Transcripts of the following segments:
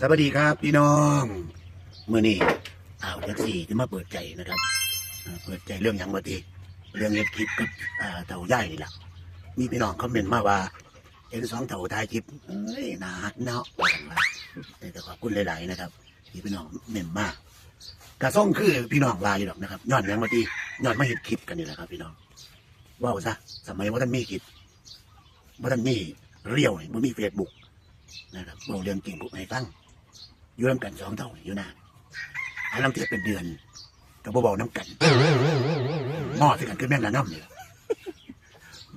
สวัสดีครับพี่น้องเมื่อนี้อ้าวแท็กซี่จะมาเปิดใจนะครับอ่าเปิดใจเรื่องหยังวะทีเรื่องเล็ดคลิปกับอ่าเต่าใหญ่นี่แหละมีพี่น้องคอมเมนต์มาว่าเห็นสองเต่าท้ายคลิปเอ้ยน่าฮักเนาะว่ากันว่าแต่ขอบคุณหลาย ๆ นะครับที่พี่น้องเมนมากกระซ่องคือพี่น้องลายอยู่หรอกนะครับย้อนหยังวะทีย้อนมาเห็นคลิปกันนี่แหละครับ พี่น้องว่าวซะสมัยว่าท่านมีคลิปว่าท่านมีเรียวว่ามีเฟซบุ๊ก นะครับบอกเรื่องจริงปุ๊บให้ฟังอยู่น้ำกันสองเท่าอยู่นานหาลังเทียบเป็นเดือนก็บ่บอกน้ำกันหม้อที่กันคือแม่งละน้ำเนี่ย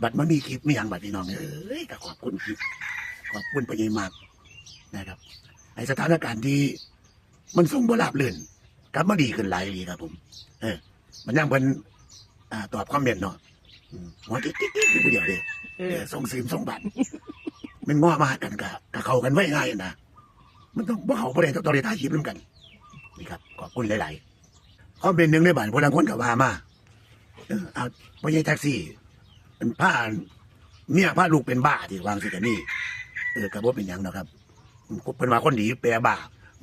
บัดมันมีคลิปมีอย่างบัดพี่น้องเอ้ยก็ขอบคุณคลิปขอบคุณไปยังมากนะครับในสถานการณ์ที่มันส่งบ่ลาบเลื่อนกลับมาดีขึ้นหลายดีครับผม เออ มันยังเป็นอ่าตอบคอมเมนต์เนาะอืมหัวติ๊กติ๊กติ๊กอยู่ผู้เดียวเดียเออส่งซีมส่งบัตร มันง้อมากันกับกับเขากันไว้ง่ายนะมันต้องบ่เขาบ่ได้ต้องได้ถ่ายคลิปนำกันนี่ครับขอบคุณหลายๆเขาเป็นหนึ่งในบ้านพลังคนกับว่ามาเออเอาพ่ใหญ่แท็กซี่เป็นผ้าเมียผ้าลูกเป็นบ้าที่วางสิกันนี่เออกระบอกเป็นยังนะครับเป็นว่าคนดีแปลบ้า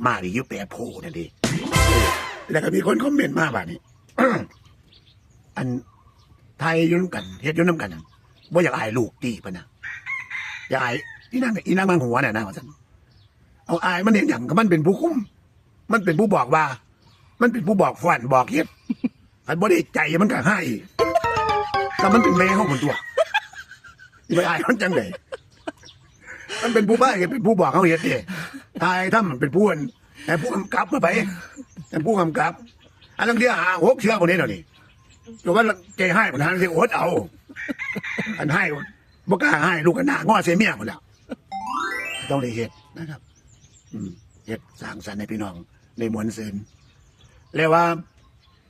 มาดียู่แปลโพนั่นเองแล้วก็มีคนคอมเมนต์มาบ้านี้อันไทยยุ่นกันเฮ็ดยุ่นำกันน่ะบ่อยากอายลูกตีปะนะอยากอาย อีนั่งอีนั่งบางหัวเนี่ยนะว่าซั่นเอาอายมันเห็นอย่างกับมันเป็นผู้คุ้ม มันเป็นผู้บอกว่า มันเป็นผู้บอกฝันบอกเฮ็ดอันบ่ได้ใจมันก็ให้แต่มันเป็นแม่ของคนตัวที่ไปอายมันจังไดมันเป็นผู้บ้าเฮ็ดเป็นผู้บอกเขาเฮ็ดเด้ตายถ้ามันเป็นผู้อันแต่ผู้กำกับมาไปแต่ผู้กำกับ อันนั้นที่หาหกเชื่อคนนี้เดี๋ยวนี้ตัวว่าใจให้คนนั้นที่อดเอา อันให้บ่กล้าให้ลูกกันหน้างอเสียเมียหมดแล้ว ต้องได้เฮ็ดนะครับ อืมเฮ็ดสร้างสรรค์ให้พี่น้องในมวลซืนแล้วว่า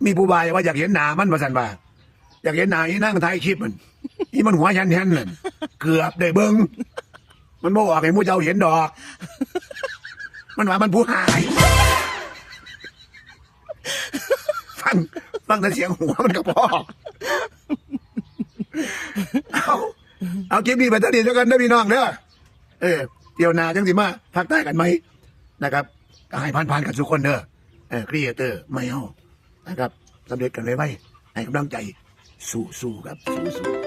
มีผู้บายว่าอยากเห็นหนามันว่าสันว่าอยากเห็นหน้าอีนั่งถ่ายคลิปมันอีมันหัวยันแทนเลยเกือบได้เบิ้งมันบอกให้หมูเจ้าเห็นดอก มันว่ามันผู้หาย ฟังฟังแต่เสียงหัวมันก็พอเอาเอาคลิปนี้ไปตัดดีแล้วกันนะพี่น้องเด้อเออ เตียวนาจังสิมาภาคใต้กันไหมนะครับก็ให้ผ่านๆกันทุกคนเด้อเออครีเอเตอร์ไม่เอานะครับสำเร็จกันเลยไหมให้กำลังใจสู้ๆครับสู้ๆ